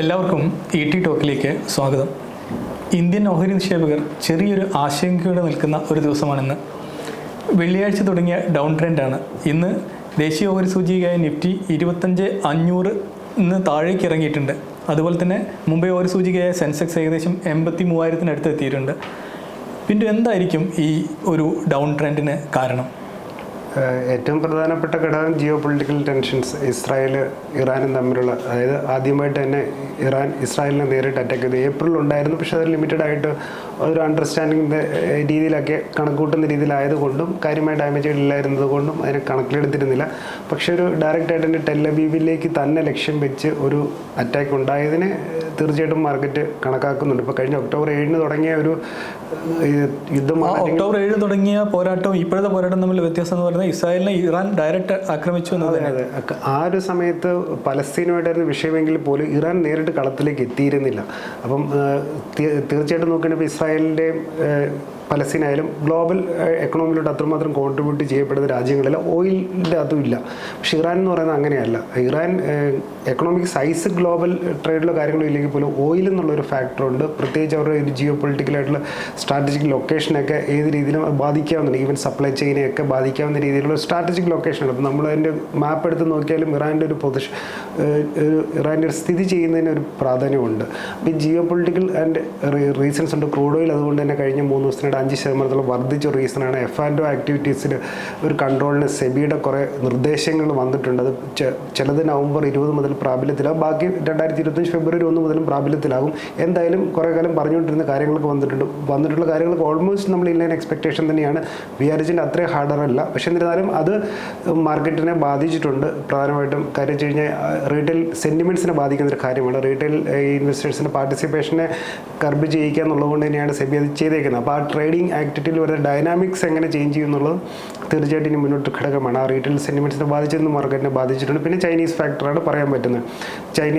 എല്ലാവർക്കും E T ടോക്കിലേക്ക് സ്വാഗതം. Indian ഓഹരി നിക്ഷേപകർ ചെറിയൊരു ആശങ്കയോടെ നിൽക്കുന്ന ഒരു ദിവസമാണിന്ന്. വെള്ളിയാഴ്ച തുടങ്ങിയ ഡൗൺ ട്രെൻഡാണ് ഇന്ന് ദേശീയ ഓഹരി സൂചികയായ നിഫ്റ്റി ഇരുപത്തഞ്ച് അഞ്ഞൂറ് ഇന്ന് താഴേക്ക് ഇറങ്ങിയിട്ടുണ്ട്. അതുപോലെ തന്നെ മുംബൈ ഓഹരി സൂചികയായ സെൻസെക്സ് ഏകദേശം എൺപത്തി മൂവായിരത്തിനടുത്ത് എത്തിയിട്ടുണ്ട്. പിന്നെ എന്തായിരിക്കും ഈ ഒരു ഡൗൺ ട്രെൻഡിന് കാരണം? ഏറ്റവും പ്രധാനപ്പെട്ട ഘടകം ജിയോ പൊളിറ്റിക്കൽ ടെൻഷൻസ് ഇസ്രായേൽ ഇറാനും തമ്മിലുള്ള അതായത് ആദ്യമായിട്ട് തന്നെ ഇറാൻ ഇസ്രായേലിനെ നേരിട്ട് അറ്റാക്ക് ചെയ്തു ഏപ്രിൽ ഉണ്ടായിരുന്നു പക്ഷേ അത് ലിമിറ്റഡ് ആയിട്ട് ഒരു അണ്ടർസ്റ്റാൻഡിങ്ങിന്റെ രീതിയിലൊക്കെ കണക്കൂട്ടുന്ന രീതിയിലായതുകൊണ്ടും കാര്യമായ ഡാമേജ് ഇല്ലായിരുന്നത് കൊണ്ടും അതിനെ കണക്കിലെടുത്തിരുന്നില്ല. പക്ഷേ ഒരു ഡയറക്റ്റ് ആയിട്ട് തന്നെ ടെല്ലബീബിലേക്ക് തന്നെ ലക്ഷ്യം വെച്ച് ഒരു അറ്റാക്ക് ഉണ്ടായതിനെ തീർച്ചയായിട്ടും മാർക്കറ്റ് കണക്കാക്കുന്നുണ്ട്. ഇപ്പോൾ കഴിഞ്ഞ ഒക്ടോബർ ഏഴിന് തുടങ്ങിയ ഒരു യുദ്ധം ഒക്ടോബർ ഏഴ് തുടങ്ങിയ പോരാട്ടം ഇപ്പോഴത്തെ പോരാട്ടം തമ്മിൽ വ്യത്യാസം എന്ന് പറയുന്നത് ഇസ്രായേലിനെ ഇറാൻ ഡയറക്റ്റ് ആക്രമിച്ചു എന്നത് ആ ഒരു സമയത്ത് പലസ്തീനുമായിട്ടായിരുന്നു വിഷയമെങ്കിൽ പോലും ഇറാൻ നേരിട്ട് കളത്തിലേക്ക് എത്തിയിരുന്നില്ല. അപ്പം തീർച്ചയായിട്ടും നോക്കുകയാണെങ്കിൽ ഇസ്രായേലിന്റെ പലസ്തീനായാലും ഗ്ലോബൽ എക്കണോമിയിലോട്ട് അത്രമാത്രം കോൺട്രിബ്യൂട്ട് ചെയ്യപ്പെടുന്ന രാജ്യങ്ങളിൽ ഓയിലിന്റെ അതും ഇല്ല. പക്ഷേ ഇറാൻ എന്ന് പറയുന്നത് അങ്ങനെയല്ല. ഇറാൻ എക്കണോമിക് സൈസ് ഗ്ലോബൽ ട്രേഡിലോ കാര്യങ്ങളോ ഇല്ലെങ്കിൽ പോലും ഓയിൽ എന്നുള്ള ഒരു ഫാക്ടറുണ്ട് പ്രത്യേകിച്ച് അവരുടെ ഒരു ജിയോ പൊളിറ്റിക്കലായിട്ടുള്ള സ്ട്രാറ്റജിക് ലൊക്കേഷനൊക്കെ ഏത് രീതിയിലും ബാധിക്കാവുന്നുണ്ട്. ഈവൻ സപ്ലൈ ചെയിനെയൊക്കെ ബാധിക്കാവുന്ന രീതിയിലുള്ള സ്ട്രാറ്റജിക് ലൊക്കേഷനാണ് അപ്പോൾ നമ്മൾ അതിന്റെ മാപ്പ് എടുത്ത് നോക്കിയാലും ഇറാന്റെ ഒരു പൊസിഷൻ ഇറാന്റെ ഒരു സ്ഥിതി ചെയ്യുന്നതിന് ഒരു പ്രാധാന്യമുണ്ട്. അപ്പോൾ ഈ ജിയോ പൊളിറ്റിക്കൽ ആൻഡ് റീസൺസ് ഉണ്ട്. ക്രൂഡ് ഓയിൽ അതുകൊണ്ട് തന്നെ കഴിഞ്ഞ മൂന്ന് ദിവസത്തിനിടെ അഞ്ച് ശതമാനത്തോളം വർദ്ധിച്ച റീസണാണ് എഫ് ആൻഡ് ഒ ആക്ടിവിറ്റീസിൽ ഒരു കൺട്രോളിന് സെബിയുടെ കുറേ നിർദ്ദേശങ്ങൾ വന്നിട്ടുണ്ട്. അത് ചിലത് നവംബർ ഇരുപത് മുതൽ പ്രാബല്യത്തിലാകും ബാക്കി രണ്ടായിരത്തി ഇരുപത്തഞ്ച് ഫെബ്രുവരി ഒന്ന് മുതലും പ്രാബല്യത്തിലാകും എന്തായാലും കുറേ കാലം പറഞ്ഞുകൊണ്ടിരുന്ന കാര്യങ്ങളൊക്കെ വന്നിട്ടുണ്ട്. വന്നിട്ടുള്ള കാര്യങ്ങൾക്ക് ഓൾമോസ്റ്റ് നമ്മൾ ഇല്ലാൻ എക്സ്പെക്ടേഷൻ തന്നെയാണ്. വിചാരിച്ചിന്റെ അത്രയും അല്ല. പക്ഷേ എന്നിരുന്നാലും അത് മാർക്കറ്റിനെ ബാധിച്ചിട്ടുണ്ട്. പ്രധാനമായിട്ടും കാര്യം വെച്ച് കഴിഞ്ഞാൽ റീറ്റെയിൽ സെന്റിമെന്റ്സിനെ ബാധിക്കുന്ന ഒരു കാര്യമാണ്. റീറ്റെയിൽ ഇൻവെസ്റ്റേഴ്സിന്റെ പാർട്ടിസിപ്പേഷനെ കർബ് ചെയ്യിക്കുക എന്നുള്ളത് കൊണ്ട് തന്നെയാണ് സെബി അത് ചെയ്തേക്കുന്നത്. അപ്പോൾ ആ ട്രേഡിംഗ് ആക്ടിവിറ്റിയിൽ വരുന്ന ഡൈനാമിക്സ് എങ്ങനെ ചേഞ്ച് ചെയ്യും എന്നുള്ളത് തീർച്ചയായിട്ടും ഇനി മുന്നോട്ട് ഘടകമാണ്. ആ റീറ്റെയിൽ സെന്റിമെന്റ്സിനെ ബാധിച്ചെന്ന് മാർക്കറ്റിനെ ബാധിച്ചിട്ടുണ്ട്. പിന്നെ ചൈനീസ് ഫാക്ടറാണ് പറയാൻ പറ്റുന്നത്. ചൈന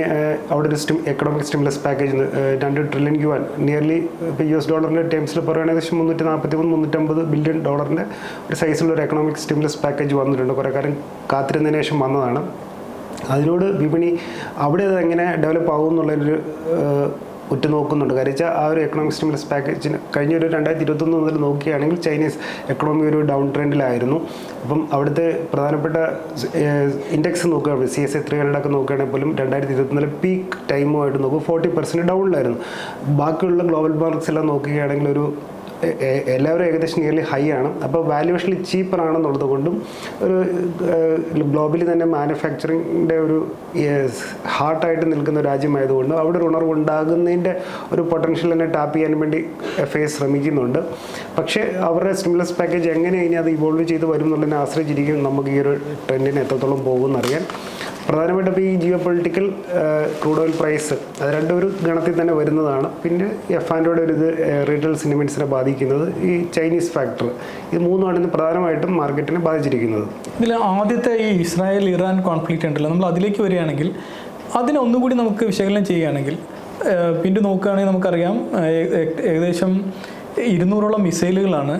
അവിടെ ഒരു സ്റ്റിം എക്കണോമിക് സ്റ്റിമുലസ് പാക്കേജ് രണ്ട് ട്രില്യൺ യുവാൻ നിയർലി ഇപ്പോൾ യു എസ് ഡോളറിന്റെ ടേംസിൽ പറയുകയാണെങ്കിൽ ഏകദേശം മുന്നൂറ്റി നാൽപ്പത്തി മൂന്ന് മുന്നൂറ്റമ്പത് ബില്യൺ ഡോളറിന്റെ ഒരു സൈസിലുള്ള ഒരു എക്കണോമിക് സ്റ്റിമുലസ് പാക്കേജ് വന്നിട്ടുണ്ട്. കുറേ കാലം കാത്തിരുന്നതിന് ശേഷം വന്നതാണ്. അതിനോട് വിപണി അവിടെ അത് എങ്ങനെ ഡെവലപ്പ് ആകും എന്നുള്ളൊരു ഉറ്റുനോക്കുന്നുണ്ട്. കാര്യം വെച്ചാൽ ആ ഒരു എക്കണോമിക് സ്റ്റിമുലസ് പാക്കേജിന് കഴിഞ്ഞ ഒരു രണ്ടായിരത്തി ഇരുപത്തൊന്ന് മുതൽ നോക്കുകയാണെങ്കിൽ ചൈനീസ് എക്കണോമി ഒരു ഡൗൺ ട്രെൻഡിലായിരുന്നു അപ്പം അവിടുത്തെ പ്രധാനപ്പെട്ട ഇൻഡെക്സ് നോക്കുകയാണ് സി എസ് എ ത്രീ ഒക്കെ നോക്കുകയാണെങ്കിൽ പോലും രണ്ടായിരത്തി ഇരുപത്തിനാല് പീക്ക് ടൈമുമായിട്ട് നോക്കും ഫോർട്ടി പെർസെന്റ് ഡൗണിലായിരുന്നു ബാക്കിയുള്ള ഗ്ലോബൽ മാർക്സ് എല്ലാം നോക്കുകയാണെങ്കിൽ ഒരു എല്ലാവരും ഏകദേശം നിയർലി ഹൈ ആണ്. അപ്പോൾ വാല്യുവേഷൻ ചീപ്പർ ആണെന്നുള്ളത് കൊണ്ടും ഒരു ഗ്ലോബലി തന്നെ മാനുഫാക്ചറിങ്ങിന്റെ ഒരു ഹാർട്ടായിട്ട് നിൽക്കുന്ന രാജ്യമായതുകൊണ്ടും അവിടെ ഒരു ഉണർവ് ഉണ്ടാകുന്നതിന്റെ ഒരു പൊട്ടൻഷ്യൽ തന്നെ ടാപ്പ് ചെയ്യാൻ വേണ്ടി എഫ് ഐ ശ്രമിക്കുന്നുണ്ട്. പക്ഷേ അവരുടെ സ്റ്റിമുലസ് പാക്കേജ് എങ്ങനെ ഇനി അത് ഇവോൾവ് ചെയ്ത് വരും എന്നുള്ളതിനെ ആശ്രയിച്ചിരിക്കും നമുക്ക് ഈ ഒരു ട്രെൻഡിന് എത്രത്തോളം പോകുമെന്നറിയാൻ. പ്രധാനമായിട്ടും ഇപ്പോൾ ഈ geopolitical crude oil price അത് രണ്ടും ഒരു ഗണത്തിൽ തന്നെ വരുന്നതാണ്. പിന്നെ എഫ് ആൻഡോയുടെ ഒരു ഇത് റീറ്റെയിൽ സിനിമെൻസിനെ ബാധിക്കുന്നത് ഈ ചൈനീസ് ഫാക്ടർ ഇത് മൂന്നുമാണ് ഇന്ന് പ്രധാനമായിട്ടും മാർക്കറ്റിനെ ബാധിച്ചിരിക്കുന്നത്. ഇതിൽ ആദ്യത്തെ ഈ ഇസ്രായേൽ ഇറാൻ കോൺഫ്ലിക്റ്റ് ഉണ്ടല്ലോ. നമ്മൾ അതിലേക്ക് വരികയാണെങ്കിൽ അതിനെ ഒന്നുകൂടി നമുക്ക് വിശകലനം ചെയ്യുകയാണെങ്കിൽ പിന്നെ നോക്കുകയാണെങ്കിൽ നമുക്കറിയാം ഏകദേശം ഇരുന്നൂറോളം മിസൈലുകളാണ്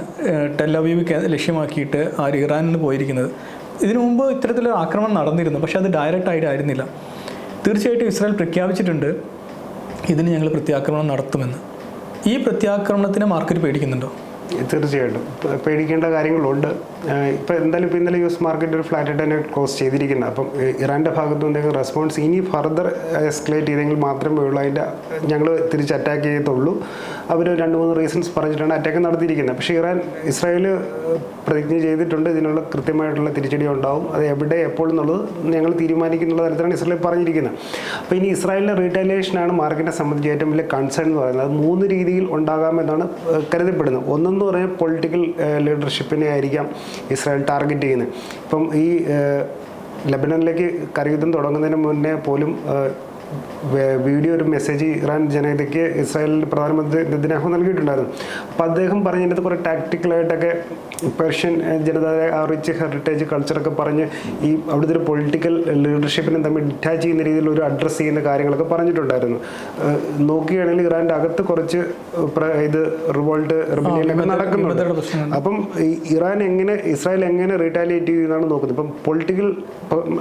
ടെല്ലവീവ് ലക്ഷ്യമാക്കിയിട്ട് ആ ഇറാനിൽ പോയിരിക്കുന്നത്. ഇതിനു മുമ്പ് ഇത്തരത്തിലൊരു ആക്രമണം നടന്നിരുന്നു പക്ഷേ അത് ഡയറക്റ്റ് ആയിട്ട് ആയിരുന്നില്ല. തീർച്ചയായിട്ടും ഇസ്രായേൽ പ്രഖ്യാപിച്ചിട്ടുണ്ട് ഇതിന് ഞങ്ങൾ പ്രത്യാക്രമണം നടത്തുമെന്ന്. ഈ പ്രത്യാക്രമണത്തിന് മാർക്കറ്റ് പേടിക്കുന്നുണ്ടോ? തീർച്ചയായിട്ടും. പേടിക്കേണ്ട കാര്യങ്ങളുണ്ട്. ഇപ്പോൾ എന്തായാലും ഇപ്പോൾ ഇന്നലെ യു എസ് മാർക്കറ്റ് ഒരു ഫ്ലാറ്റ് തന്നെ ക്ലോസ് ചെയ്തിരിക്കുന്നത് അപ്പം ഇറാന്റെ ഭാഗത്തു നിന്നൊക്കെ റെസ്പോൺസ് ഇനി ഫർദർ എസ്കലേറ്റ് ചെയ്തെങ്കിൽ മാത്രമേ ഉള്ളൂ. അതിന്റെ ഞങ്ങൾ തിരിച്ച് അറ്റാക്ക് ചെയ്യത്തുള്ളൂ. അവർ രണ്ട് മൂന്ന് റീസൺസ് പറഞ്ഞിട്ടാണ് അറ്റാക്ക് നടത്തിയിരിക്കുന്നത്. പക്ഷേ ഇറാൻ ഇസ്രായേൽ പ്രതിജ്ഞ ചെയ്തിട്ടുണ്ട്. ഇതിനുള്ള കൃത്യമായിട്ടുള്ള തിരിച്ചടി ഉണ്ടാവും. അത് എവിടെ എപ്പോൾ എന്നുള്ളത് ഞങ്ങൾ തീരുമാനിക്കുന്നുള്ള തരത്തിലാണ് ഇസ്രായേൽ പറഞ്ഞിരിക്കുന്നത്. അപ്പോൾ ഇനി ഇസ്രായേലിന്റെ റീറ്റൈലേഷനാണ് മാർക്കറ്റിനെ സംബന്ധിച്ച് ഏറ്റവും വലിയ കൺസേൺ എന്ന് പറയുന്നത്. അത് മൂന്ന് രീതിയിൽ ഉണ്ടാകാമെന്നാണ് കരുതപ്പെടുന്നത്. ഒന്നെന്ന് പറഞ്ഞാൽ പൊളിറ്റിക്കൽ ലീഡർഷിപ്പിനെ ആയിരിക്കാം ഇസ്രായേൽ ടാർഗറ്റ് ചെയ്യുന്നത്. ഇപ്പം ഈ ലബനനിലേക്ക് കരയുദ്ധം തുടങ്ങുന്നതിന് മുന്നേ പോലും വീഡിയോ ഒരു മെസ്സേജ് ഇറാൻ ജനതയ്ക്ക് ഇസ്രായേലിന്റെ പ്രധാനമന്ത്രി നെതന്യാഹു നൽകിയിട്ടുണ്ടായിരുന്നു. അപ്പോൾ അദ്ദേഹം പറഞ്ഞതിനകത്ത് കുറേ ടാക്ടിക്കലായിട്ടൊക്കെ പേർഷ്യൻ ജനതയെ ആ റിച്ച് ഹെറിറ്റേജ് കൾച്ചറൊക്കെ പറഞ്ഞ് ഈ അവിടുത്തെ ഒരു പൊളിറ്റിക്കൽ ലീഡർഷിപ്പിനെ തമ്മിൽ ഡിറ്റാച്ച് ചെയ്യുന്ന രീതിയിൽ ഒരു അഡ്രസ്സ് ചെയ്യുന്ന കാര്യങ്ങളൊക്കെ പറഞ്ഞിട്ടുണ്ടായിരുന്നു. നോക്കുകയാണെങ്കിൽ ഇറാന്റെ അകത്ത് കുറച്ച് ഇത് റിവോൾട്ട് റിബലിയനൊക്കെ നടക്കുന്നുണ്ട്. അപ്പം ഇറാൻ എങ്ങനെ ഇസ്രായേൽ എങ്ങനെ റീറ്റാലിയേറ്റ് ചെയ്യുന്നതാണ് നോക്കുന്നത്. ഇപ്പം പൊളിറ്റിക്കൽ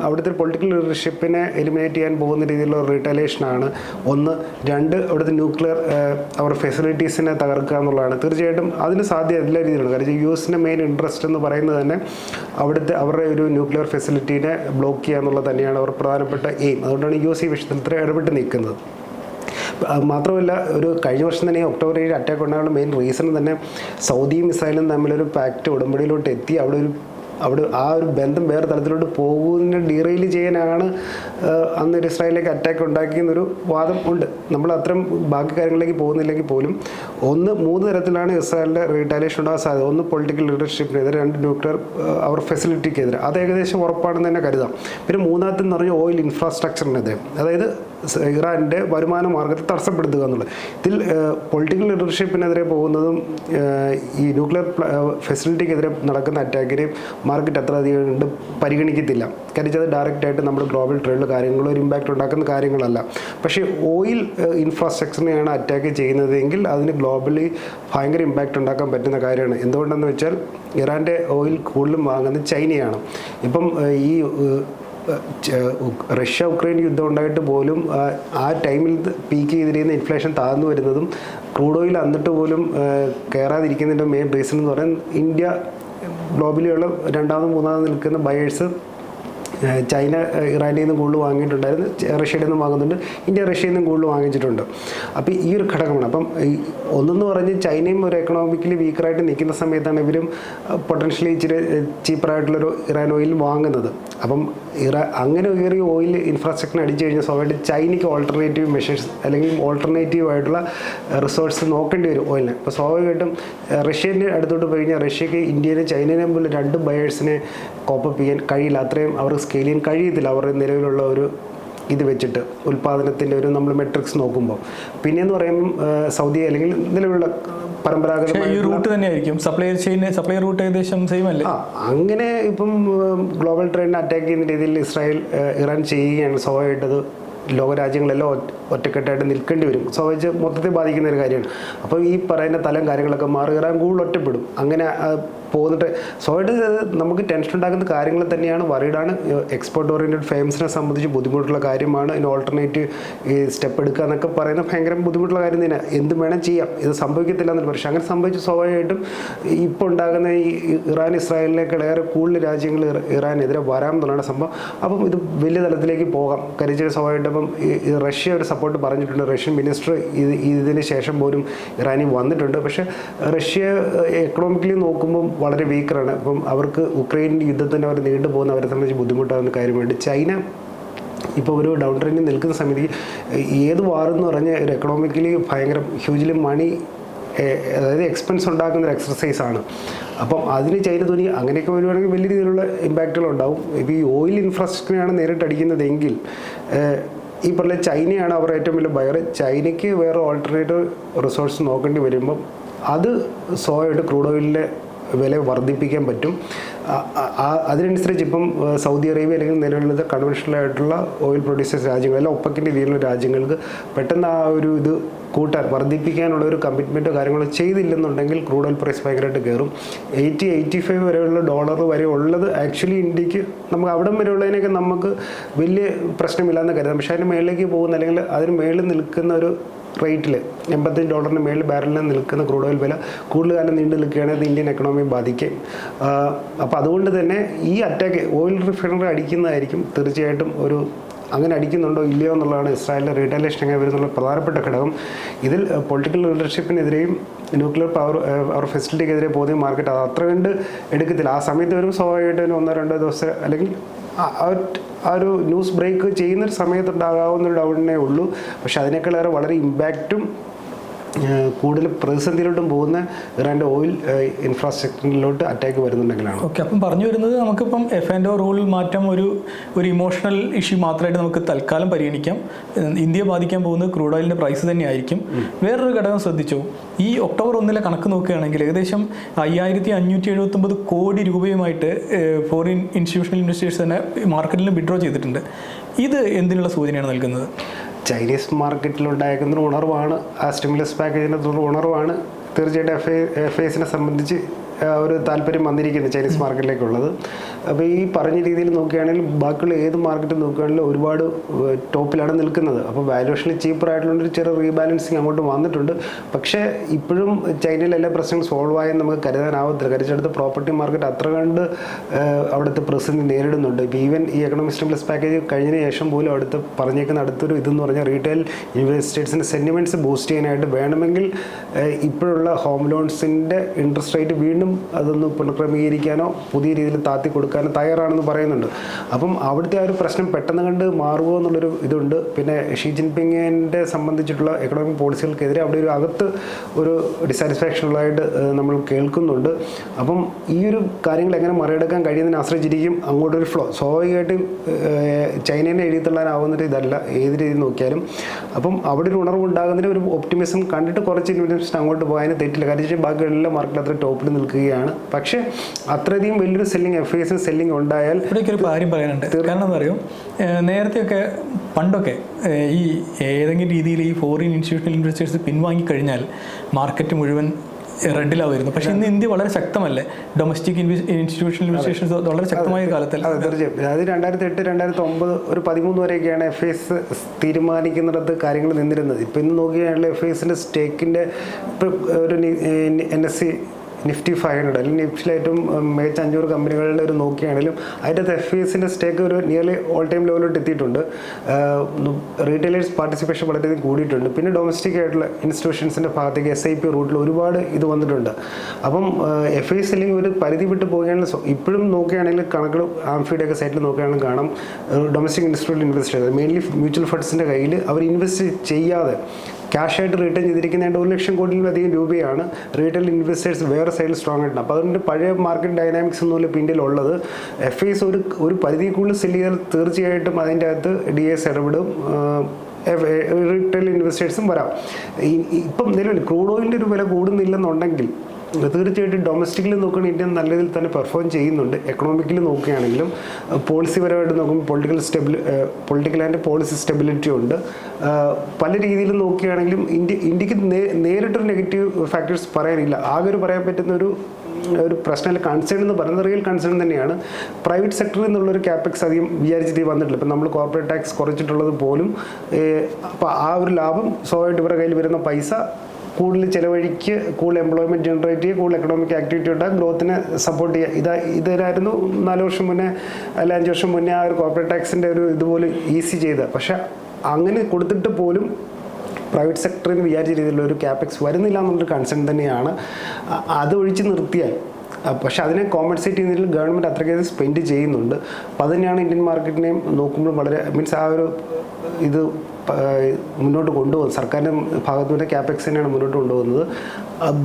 അവിടുത്തെ പൊളിറ്റിക്കൽ ലീഡർഷിപ്പിനെ എലിമിനേറ്റ് ചെയ്യാൻ പോകുന്ന രീതിയിലുള്ള റീറ്റലേഷനാണ് ഒന്ന് രണ്ട് അവിടുത്തെ ന്യൂക്ലിയർ അവർ ഫെസിലിറ്റീസിനെ തകർക്കുക എന്നുള്ളതാണ്. തീർച്ചയായിട്ടും അതിന് സാധ്യത എല്ലാ രീതിയിലാണ് കാരണം യു എസിന്റെ മെയിൻ ഇൻട്രസ്റ്റ് എന്ന് പറയുന്നത് തന്നെ അവിടുത്തെ അവരുടെ ഒരു ന്യൂക്ലിയർ ഫെസിലിറ്റീനെ ബ്ലോക്ക് ചെയ്യുക എന്നുള്ളത് തന്നെയാണ് അവർ പ്രധാനപ്പെട്ട എയിം അതുകൊണ്ടാണ് യു എസ് ഈ വിഷയത്തിൽ ഇത്ര ഇടപെട്ട് നിൽക്കുന്നത്. മാത്രമല്ല ഒരു കഴിഞ്ഞ വർഷം തന്നെ ഒക്ടോബർ ഏഴ് അറ്റാക്ക് ഉണ്ടാകാനുള്ള മെയിൻ റീസൺ തന്നെ സൗദിയും ഇസ്രായേലും തമ്മിലൊരു പാക്റ്റ് ഉടമ്പടിയിലോട്ട് എത്തി. അവിടെ ഒരു അവിടെ ആ ഒരു ബന്ധം വേറെ തലത്തിലോട്ട് പോകുന്നതിനെ ഡീറെയിൽ ചെയ്യാനാണ് അന്ന് ഒരു ഇസ്രായേലിലേക്ക് അറ്റാക്ക് ഉണ്ടാക്കിയെന്നൊരു വാദം ഉണ്ട്. നമ്മൾ അത്തരം ബാക്കി കാര്യങ്ങളിലേക്ക് പോകുന്നില്ലെങ്കിൽ പോലും ഒന്ന് മൂന്ന് തരത്തിലാണ് ഇസ്രായേലിന്റെ റീറ്റാലിയേഷൻ ഉണ്ടാകാൻ സാധ്യത. ഒന്ന് പൊളിറ്റിക്കൽ ലീഡർഷിപ്പിനെതിരെ രണ്ട് ന്യൂക്ലിയർ അവർ ഫെസിലിറ്റിക്കെതിരെ അത് ഏകദേശം ഉറപ്പാണെന്ന് തന്നെ കരുതാം. പിന്നെ മൂന്നാമത്തെന്ന് പറഞ്ഞാൽ ഓയിൽ ഇൻഫ്രാസ്ട്രക്ചറിനെതിരെ അതായത് ഇറാന്റെ വരുമാന മാർഗത്തെ തടസ്സപ്പെടുത്തുക എന്നുള്ളത്. ഇതിൽ പൊളിറ്റിക്കൽ ലീഡർഷിപ്പിനെതിരെ പോകുന്നതും ഈ ന്യൂക്ലിയർ ഫെസിലിറ്റിക്കെതിരെ നടക്കുന്ന അറ്റാക്കിനെ മാർക്കറ്റ് അത്ര അധികം പരിഗണിക്കത്തില്ല ഡയറക്റ്റ് ആയിട്ട് നമ്മുടെ ഗ്ലോബൽ ട്രേഡിൽ കാര്യങ്ങളോ ഒരു ഇമ്പാക്റ്റ് ഉണ്ടാക്കുന്ന കാര്യങ്ങളല്ല. പക്ഷേ ഓയിൽ ഇൻഫ്രാസ്ട്രക്ചറിനെയാണ് അറ്റാക്ക് ചെയ്യുന്നതെങ്കിൽ അതിന് ഗ്ലോബലി ഭയങ്കര ഇമ്പാക്റ്റ് ഉണ്ടാക്കാൻ പറ്റുന്ന കാര്യമാണ്. എന്തുകൊണ്ടെന്ന് വെച്ചാൽ ഇറാന്റെ ഓയിൽ കൂടുതലും വാങ്ങുന്നത് ചൈനയാണ്. ഇപ്പം ഈ റഷ്യ ഉക്രൈൻ യുദ്ധം ഉണ്ടായിട്ട് പോലും ആ, ടൈമിൽ പീക്ക് ചെയ്തിരിക്കുന്ന ഇൻഫ്ലേഷൻ താഴ്ന്നു വരുന്നതും ക്രൂഡ് ഓയിൽ അന്നിട്ട് പോലും കയറാതിരിക്കുന്നതിന്റെ മെയിൻ റീസൺ എന്ന് പറയാൻ ഇന്ത്യ ഗ്ലോബലിയുള്ള രണ്ടാമതും മൂന്നാമതും നിൽക്കുന്ന ബയേഴ്സ് ചൈന ഇറാനിൽ നിന്നും കൂടുതൽ വാങ്ങിയിട്ടുണ്ടായിരുന്നു റഷ്യയിൽ നിന്നും വാങ്ങുന്നുണ്ട് ഇന്ത്യ റഷ്യയിൽ നിന്നും കൂടുതൽ വാങ്ങിച്ചിട്ടുണ്ട്. അപ്പോൾ ഈ ഒരു ഘടകമാണ്. അപ്പം ഒന്നെന്ന് പറഞ്ഞ് ചൈനയും ഒരു എക്കണോമിക്കലി വീക്കറായിട്ട് നിൽക്കുന്ന സമയത്താണ് ഇവരും പൊട്ടൻഷ്യലി ഇച്ചിരി ചീപ്പറായിട്ടുള്ളൊരു ഇറാൻ ഓയിൽ വാങ്ങുന്നത്. അപ്പം ഇറ അങ്ങനെ കയറി ഓയിൽ ഇൻഫ്രാസ്ട്രക്ചറിനെ അടിച്ചു കഴിഞ്ഞാൽ സ്വാഭാവികമായിട്ട് ചൈനയ്ക്ക് ഓൾട്ടർനേറ്റീവ് മെഷേഴ്സ് അല്ലെങ്കിൽ ഓൾട്ടർനേറ്റീവ് ആയിട്ടുള്ള റിസോഴ്സ് നോക്കേണ്ടി വരും ഓയിലിന് അപ്പോൾ സ്വാഭാവികമായിട്ടും റഷ്യേന്റെ അടുത്തോട്ട് പോയി കഴിഞ്ഞാൽ റഷ്യക്ക് ഇന്ത്യയിലെ ചൈനയെ പോലെ രണ്ട് ബയേഴ്സിനെ കോപ്പപ്പ് ചെയ്യാൻ കഴിയില്ല. അത്രയും അവർ സ്കെയിൽ ചെയ്യാൻ കഴിയത്തില്ല. അവരുടെ നിലവിലുള്ള ഒരു ഇത് വെച്ചിട്ട് ഉൽപ്പാദനത്തിന്റെ ഒരു നമ്മൾ മെട്രിക്സ് നോക്കുമ്പോൾ. പിന്നെയെന്ന് പറയുമ്പോൾ സൗദി അല്ലെങ്കിൽ നിലവിലുള്ള പരമ്പരാഗത ഈ റൂട്ട് തന്നെയായിരിക്കും. സപ്ലൈ ചെയിൻ സപ്ലൈ റൂട്ട് ഏകദേശം സെയിം അല്ലേ? അങ്ങനെ ഇപ്പം ഗ്ലോബൽ ട്രെൻഡിനെ അറ്റാക്ക് ചെയ്യുന്ന രീതിയിൽ ഇസ്രായേൽ ഇറാൻ ചെയ്യുകയാണ്. സ്വാഭാവികമായിട്ടത് ലോകരാജ്യങ്ങളെല്ലാം ഒറ്റക്കെട്ടായിട്ട് നിൽക്കേണ്ടി വരും. സ്വാഭാവിച്ച് മൊത്തത്തിൽ ബാധിക്കുന്ന ഒരു കാര്യമാണ്. അപ്പോൾ ഈ പറയുന്ന തലം കാര്യങ്ങളൊക്കെ മാറി. ഇറാൻ കൂടുതൽ ഒറ്റപ്പെടും. അങ്ങനെ പോന്നിട്ട്. ഇത് നമുക്ക് ടെൻഷൻ ഉണ്ടാക്കുന്ന കാര്യങ്ങൾ തന്നെയാണ്. വറീഡാണ് എക്സ്പോർട്ട് ഓറിയന്റഡ് ഫേംസിനെ സംബന്ധിച്ച് ബുദ്ധിമുട്ടുള്ള കാര്യമാണ്. ഇതിന് ഓൾട്ടർനേറ്റീവ് ഈ സ്റ്റെപ്പ് എടുക്കുക എന്നൊക്കെ പറയുന്ന ഭയങ്കര ബുദ്ധിമുട്ടുള്ള കാര്യം തന്നെ എന്ത് വേണം ചെയ്യാം. ഇത് സംഭവിക്കത്തില്ല എന്നൊരു പക്ഷേ അങ്ങനെ സംഭവിച്ച് സ്വാഭാവികമായിട്ടും ഇപ്പോൾ ഉണ്ടാകുന്ന ഈ ഇറാൻ ഇസ്രായേലിനേക്കാളേറെ കൂടുതൽ രാജ്യങ്ങൾ ഇറ- ഇറാനെതിരെ വരാം എന്നുള്ളതാണ് സംഭവം. അപ്പം ഇത് വലിയ തലത്തിലേക്ക് പോകാം. കരിച്ച സ്വാഭാവികമായിട്ടും ഈ- റഷ്യ ഒരു സപ്പോർട്ട് പറഞ്ഞിട്ടുണ്ട്. റഷ്യൻ മിനിസ്റ്റർ ഇത് ഇതിന് ശേഷം പോലും ഇറാനിൽ വന്നിട്ടുണ്ട്. പക്ഷേ റഷ്യ എക്കണോമിക്കലി നോക്കുമ്പോൾ വളരെ വീക്കറാണ് അപ്പം അവർക്ക് ഉക്രൈൻ യുദ്ധത്തിന് അവർ നീണ്ടു പോകുന്ന അവരെ സംബന്ധിച്ച് ബുദ്ധിമുട്ടാകുന്ന കാര്യമുണ്ട് ചൈന ഇപ്പോൾ ഒരു ഡൗൺ ട്രെൻഡിൽ നിൽക്കുന്ന സമയത്ത് ഏത് വാറെന്ന് പറഞ്ഞാൽ ഒരു എക്കണോമിക്കലി ഭയങ്കര ഹ്യൂജിലി മണി അതായത് എക്സ്പെൻസ് ഉണ്ടാക്കുന്ന ഒരു എക്സർസൈസ് ആണ്. അപ്പം അതിന് ചൈന തുനി അങ്ങനെയൊക്കെ വരുവാണെങ്കിൽ വലിയ രീതിയിലുള്ള ഇമ്പാക്റ്റുകൾ ഉണ്ടാവും. ഇപ്പോൾ ഈ ഓയിൽ ഇൻഫ്രാസ്ട്രക്ചറിനെയാണ് നേരിട്ട് അടിക്കുന്നതെങ്കിൽ ഈ പറഞ്ഞ ചൈനയാണ് അവർ ഏറ്റവും വലിയ ബയർ ചൈനയ്ക്ക് വേറെ ഓൾട്ടർനേറ്റീവ് റിസോഴ്സ് നോക്കേണ്ടി വരുമ്പം അത് സോയായിട്ട് ക്രൂഡ് ഓയിലിന്റെ വില വർദ്ധിപ്പിക്കാൻ പറ്റും. അതിനനുസരിച്ച് ഇപ്പം സൗദി അറേബ്യ അല്ലെങ്കിൽ നിലവിലുള്ള കൺവെൻഷണൽ ആയിട്ടുള്ള ഓയിൽ പ്രൊഡ്യൂസേഴ്സ് രാജ്യങ്ങൾ എല്ലാം ഒപ്പക്കിന്റെ കീഴിലുള്ള രാജ്യങ്ങൾക്ക് പെട്ടെന്ന് ആ ഒരു ഇത് കൂട്ടാൻ വർദ്ധിപ്പിക്കാനുള്ള ഒരു കമ്മിറ്റ്മെന്റോ കാര്യങ്ങളോ ചെയ്തില്ലെന്നുണ്ടെങ്കിൽ ക്രൂഡ് ഓയിൽ പ്രൈസ് ഭയങ്കരമായിട്ട് കയറും. എയ്റ്റി എയ്റ്റി ഫൈവ് വരെയുള്ള ഡോളർ വരെ ഉള്ളത് ആക്ച്വലി ഇന്ത്യയ്ക്ക് നമുക്ക് അവിടം വരെയുള്ളതിനൊക്കെ നമുക്ക് വലിയ പ്രശ്നമില്ലാന്ന് കരുതാം. പക്ഷേ അതിന് മേളിലേക്ക് പോകുന്ന അല്ലെങ്കിൽ അതിന് മേളിൽ നിൽക്കുന്ന ഒരു റേറ്റിൽ എൺപത്തഞ്ച് ഡോളറിന് മേളിൽ ബാരലിന് നിൽക്കുന്ന ക്രൂഡ് ഓയിൽ വില കൂടുതൽ കാലം നീണ്ടു നിൽക്കുകയാണെങ്കിൽ അത് ഇന്ത്യൻ എക്കണോമിയെ ബാധിക്കും. അപ്പോൾ അതുകൊണ്ട് തന്നെ ഈ അറ്റാക്ക് ഓയിൽ റിഫൈനറി അടിക്കുന്നതായിരിക്കും തീർച്ചയായിട്ടും ഒരു അങ്ങനെ അടിക്കുന്നുണ്ടോ ഇല്ലയോ എന്നുള്ളതാണ് ഇസ്രായേലിന്റെ റീറ്റാലിയേഷൻ എങ്ങനെ വരുന്നുള്ള പ്രധാനപ്പെട്ട ഘടകം. ഇതിൽ പൊളിറ്റിക്കൽ ലീഡർഷിപ്പിനെതിരെയും ന്യൂക്ലിയർ പവർ അവർ ഫെസിലിറ്റിക്കെതിരെ പോകുന്ന മാർക്കറ്റ് അത് അത്ര കണ്ട് എടുക്കത്തില്ല. ആ സമയത്ത് വരും സ്വാഭാവികമായിട്ടും തന്നെ ഒന്നോ രണ്ടോ ദിവസം അല്ലെങ്കിൽ ആ- ഒരു- ന്യൂസ് ബ്രേക്ക് ചെയ്യുന്നൊരു സമയത്തുണ്ടാകാവുന്ന ഒരു ഉള്ളൂ. പക്ഷെ അതിനേക്കാളേറെ വളരെ ഇമ്പാക്റ്റും കൂടുതൽ പ്രതിസന്ധിയിലോട്ടും പോകുന്ന ഇറാന്റെ ഓയിൽ ഇൻഫ്രാസ്ട്രക്ചറിലോട്ട് അറ്റാക്ക് വരുന്നുണ്ടെങ്കിലാണ്. ഓക്കെ അപ്പം പറഞ്ഞു വരുന്നത് നമുക്കിപ്പം എഫ് ആൻഡ് ഒ റൂൾ മാറ്റം ഒരു ഒരു ഇമോഷണൽ ഇഷ്യൂ മാത്രമായിട്ട് നമുക്ക് തൽക്കാലം പരിഗണിക്കാം. ഇന്ത്യ ബാധിക്കാൻ പോകുന്നത് ക്രൂഡ് ഓയിലിന്റെ പ്രൈസ് തന്നെയായിരിക്കും. വേറൊരു ഘടകം ശ്രദ്ധിച്ചു. ഈ ഒക്ടോബർ ഒന്നിലെ കണക്ക് നോക്കുകയാണെങ്കിൽ ഏകദേശം അയ്യായിരത്തി അഞ്ഞൂറ്റി എഴുപത്തൊമ്പത് കോടി രൂപയുമായിട്ട് ഫോറിൻ ഇൻസ്റ്റിറ്റ്യൂഷണൽ ഇൻവെസ്റ്റേഴ്സ് തന്നെ മാർക്കറ്റിൽ വിഡ്രോ ചെയ്തിട്ടുണ്ട്. ഇത് എന്തിനുള്ള സൂചനയാണ് നൽകുന്നത്? ചൈനീസ് മാർക്കറ്റിലുണ്ടായിരിക്കുന്ന ഒരു ഉണർവാണ് ആ സ്റ്റിമുലസ് പാക്കേജിന്റെ ഉണർവാണ് തീർച്ചയായിട്ടും എഫ് എഫ് എസിനെ സംബന്ധിച്ച് ഒരു താല്പര്യം വന്നിരിക്കുന്നത് ചൈനീസ് മാർക്കറ്റിലേക്കുള്ളത്. അപ്പോൾ ഈ പറഞ്ഞ രീതിയിൽ നോക്കുകയാണെങ്കിൽ ബാക്കിയുള്ള ഏത് മാർക്കറ്റ് നോക്കുകയാണെങ്കിലും ഒരുപാട് ടോപ്പിലാണ് നിൽക്കുന്നത്. അപ്പോൾ വാല്യുവേഷൻ ചീപ്പർ ആയിട്ടുള്ള ഒരു ചെറിയ റീബാലൻസിങ് അങ്ങോട്ട് വന്നിട്ടുണ്ട്. പക്ഷേ ഇപ്പോഴും ചൈനയിൽ എല്ലാ പ്രശ്നങ്ങളും സോൾവ് ആയെന്ന് നമുക്ക് കരുതാനാവത്തില്ല. കരിച്ചെടുത്ത് പ്രോപ്പർട്ടി മാർക്കറ്റ് അത്ര കണ്ട് അവിടുത്തെ പ്രതിസന്ധി നേരിടുന്നുണ്ട്. ഇപ്പോൾ ഈവൻ ഈ എക്കണോമിക് സ്റ്റിമുലസ് പാക്കേജ് കഴിഞ്ഞതിന് ശേഷം പോലും അവിടുത്തെ പറഞ്ഞേക്കുന്ന അടുത്തൊരു ഇതെന്ന് പറഞ്ഞാൽ റീറ്റെയിൽ ഇൻവെസ്റ്റേഴ്സിന്റെ സെന്റിമെന്റ്സ് ബൂസ്റ്റ് ചെയ്യാനായിട്ട് വേണമെങ്കിൽ ഇപ്പോഴുള്ള ഹോം ലോൺസിന്റെ ഇൻട്രസ്റ്റ് റേറ്റ് വീണ്ടും അതൊന്ന് പുനഃക്രമീകരിക്കാനോ പുതിയ രീതിയിൽ താത്തി കൊടുക്കാനോ തയ്യാറാണെന്ന് പറയുന്നുണ്ട്. അപ്പം അവിടുത്തെ ആ ഒരു പ്രശ്നം പെട്ടെന്ന് കണ്ട് മാറുമോ എന്നുള്ളൊരു ഇതുണ്ട്. പിന്നെ ഷീ ജിൻപിങ്ങിന്റെ സംബന്ധിച്ചിട്ടുള്ള എക്കണോമിക് പോളിസികൾക്കെതിരെ അവിടെ ഒരു അകത്ത് ഒരു ഡിസാറ്റിസ്ഫാക്ഷൻ ഉള്ളതായിട്ട് നമ്മൾ കേൾക്കുന്നുണ്ട്. അപ്പം ഈ ഒരു കാര്യങ്ങൾ എങ്ങനെ മറികടക്കാൻ കഴിയുന്നതിനെ ആശ്രയിച്ചിരിക്കും അങ്ങോട്ടൊരു ഫ്ലോ സ്വാഭാവികമായിട്ടും ചൈനേനെ എഴുതിത്തള്ളാനാവുന്നൊരു ഇതല്ല ഏത് രീതിയിൽ നോക്കിയാലും. അപ്പം അവിടെ ഒരു ഉണർവ് ഉണ്ടാകുന്നതിന് ഒരു ഒപ്റ്റിമിസം കണ്ടിട്ട് കുറച്ച് ഇൻവെസ്റ്റ് അങ്ങോട്ട് പോകാനും തെറ്റില്ല. കാര്യം ബാക്കി എല്ലാ മാർക്കറ്റ് അത്ര ടോപ്പിൽ നിൽക്കുകയാണ് പക്ഷേ അത്രയധികം വലിയൊരു സെല്ലിംഗ് എഫ് ഐ സെല്ലിംഗ് ഉണ്ടായാൽ ഇവിടേക്ക് ഒരു കാര്യം പറയാനുണ്ട്. കാരണം എന്താ പറയുക നേരത്തെയൊക്കെ പണ്ടൊക്കെ ഈ ഏതെങ്കിലും രീതിയിൽ ഈ ഫോറിൻ ഇൻസ്റ്റിറ്റ്യൂഷണൽ ഇൻവെസ്റ്റേഴ്സ് പിൻവാങ്ങിക്കഴിഞ്ഞാൽ മാർക്കറ്റ് മുഴുവൻ റെഡിലാവുമായിരുന്നു. പക്ഷെ ഇന്ന് ഇന്ത്യ വളരെ ശക്തമല്ലേ? ഡൊമസ്റ്റിക് ഇൻസ്റ്റിറ്റ്യൂഷണൽ ഇൻവെസ്റ്റേഷൻസ് വളരെ ശക്തമായ കാലത്തിൽ അതെ തീർച്ചയായും. അതായത് രണ്ടായിരത്തി എട്ട് രണ്ടായിരത്തി ഒമ്പത് ഒരു പതിമൂന്ന് വരെയൊക്കെയാണ് എഫ് എസ് തീരുമാനിക്കുന്നിടത്ത് കാര്യങ്ങൾ നിന്നിരുന്നത്. ഇപ്പം ഇന്ന് നോക്കുകയാണെങ്കിൽ എഫ് എസിന്റെ സ്റ്റേക്കിന്റെ ഇപ്പം ഒരു N S C Nifty five hundred അല്ലെങ്കിൽ നിഫ്റ്റിലെ ഏറ്റവും മികച്ച അഞ്ഞൂറ് കമ്പനികളുടെ ഒരു നോക്കിയാണെങ്കിലും അതിന്റെ എഫ് എസിന്റെ സ്റ്റേക്ക് ഒരു നിയർലി ഓൾ ടൈം ലെവലിലോട്ട് എത്തിയിട്ടുണ്ട്. റീറ്റെയിലേഴ്സ് പാർട്ടിസിപ്പേഷൻ വളരെയധികം കൂടിയിട്ടുണ്ട്. പിന്നെ ഡൊമസ്റ്റിക് ആയിട്ടുള്ള ഇൻസ്റ്റിറ്റ്യൂഷൻസിന്റെ ഭാഗത്തേക്ക് എസ് ഐ പി റൂട്ടിൽ ഒരുപാട് ഇത് വന്നിട്ടുണ്ട്. അപ്പം എഫ് ഐ സെല്ലിംഗ് ഒരു പരിധി വിട്ട് പോവുകയാണെങ്കിൽ ഇപ്പോഴും നോക്കുകയാണെങ്കിൽ കണക്കുകൾ ആംഫിയുടെ ഒക്കെ സൈറ്റിൽ നോക്കുകയാണെങ്കിൽ കാണാം. ഡൊമസ്റ്റിക് ഇൻസ്റ്റിറ്റ്യൂട്ടിൽ ഇൻവെസ്റ്റ് ചെയ്തത്. മെയിൻലി മ്യൂച്വൽ ഫണ്ട്സിന്റെ കയ്യിൽ അവർ ഇൻവെസ്റ്റ് ചെയ്യാതെ ക്യാഷ് റീറ്റെയിൽ റിട്ടേൺ ചെയ്തിരിക്കുന്നതിന്റെ ഒരു ലക്ഷം കോടിയിലധികം രൂപയാണ് റീറ്റെയിൽ ഇൻവെസ്റ്റേഴ്സ് വേറെ സൈഡിൽ സ്ട്രോങ് ആയിട്ടുണ്ട്. അപ്പോൾ അതുകൊണ്ട് പഴയ മാർക്കറ്റ് ഡൈനാമിക്സ് ഒന്നുമില്ല പിന്നിൽ ഉള്ളത്. എഫ് ഐസ് ഒരു ഒരു പരിധി കൂടുതൽ സെല്ല് ചെയ്താൽ തീർച്ചയായിട്ടും അതിന്റെ അകത്ത് ഡി എസ് ഇടപെടും. റീറ്റെയിൽ ഇൻവെസ്റ്റേഴ്സും വരാം. ഇപ്പം നിലവിൽ ക്രൂഡ് ഓയിലിന്റെ ഒരു വില കൂടുന്നില്ലെന്നുണ്ടെങ്കിൽ തീർച്ചയായിട്ടും ഡൊമസ്റ്റിക്കിൽ നോക്കുകയാണെങ്കിൽ ഇന്ത്യ നല്ല രീതിയിൽ തന്നെ പെർഫോം ചെയ്യുന്നുണ്ട്. എക്കണോമിക്കലി നോക്കുകയാണെങ്കിലും പോളിസി പരമായിട്ട് നോക്കുമ്പോൾ political stabili political and policy stability ഉണ്ട്. പല രീതിയിൽ നോക്കുകയാണെങ്കിലും ഇന്ത്യ ഇന്ത്യയ്ക്ക് നേരിട്ടൊരു നെഗറ്റീവ് ഫാക്ടേഴ്സ് പറയാനില്ല. ആകെ ഒരു പറയാൻ പറ്റുന്ന ഒരു ഒരു പ്രശ്നമല്ല. കൺസേൺ എന്ന് പറയുന്നത് റിയൽ കൺസേൺ തന്നെയാണ്. പ്രൈവറ്റ് സെക്ടറിൽ നിന്നുള്ളൊരു ക്യാപെക്സ് അധികം വിചാരിച്ചിട്ട് വന്നിട്ടില്ല. ഇപ്പം നമ്മൾ കോർപ്പറേറ്റ് ടാക്സ് കുറച്ചിട്ടുള്ളത് പോലും അപ്പോൾ ആ ഒരു ലാഭം സ്വാഭാവികമായിട്ട് ഇവരുടെ കയ്യിൽ വരുന്ന പൈസ കൂടുതൽ ചിലവഴിക്ക് കൂടുതൽ എംപ്ലോയ്മെന്റ് ജനറേറ്റ് ചെയ്യുക കൂടുതൽ എക്കണോമിക് ആക്ടിവിറ്റി ഉണ്ടാകും ഗ്രോത്തിനെ സപ്പോർട്ട് ചെയ്യുക ഇതാ ഇതായിരുന്നു നാല് വർഷം മുന്നേ അല്ല അഞ്ച് വർഷം മുന്നേ ആ ഒരു കോർപ്പറേറ്റ് ടാക്സിന്റെ ഒരു ഇതുപോലെ ഈസി ചെയ്ത. പക്ഷേ അങ്ങനെ കൊടുത്തിട്ട് പോലും പ്രൈവറ്റ് സെക്ടറിന് വിചാരിച്ച രീതിയിലുള്ള ഒരു ക്യാപെക്സ് വരുന്നില്ല എന്നുള്ളൊരു കൺസേൺ തന്നെയാണ്. അത് ഒഴിച്ച് നിർത്തിയാൽ പക്ഷെ അതിനെ കോമ്പൻസേറ്റ് ചെയ്യുന്നതിൽ ഗവൺമെന്റ് അത്രയ്ക്കധികം സ്പെൻഡ് ചെയ്യുന്നുണ്ട്. അപ്പോൾ അത് തന്നെയാണ് ഇന്ത്യൻ മാർക്കറ്റിനെയും നോക്കുമ്പോൾ വളരെ മീൻസ് ആ ഒരു ഇത് മുന്നോട്ട് കൊണ്ടുപോകുന്നത്. സർക്കാരിന്റെ ഭാഗത്തുനിന്ന് ക്യാപെക്സ് തന്നെയാണ് മുന്നോട്ട് കൊണ്ടുപോകുന്നത്.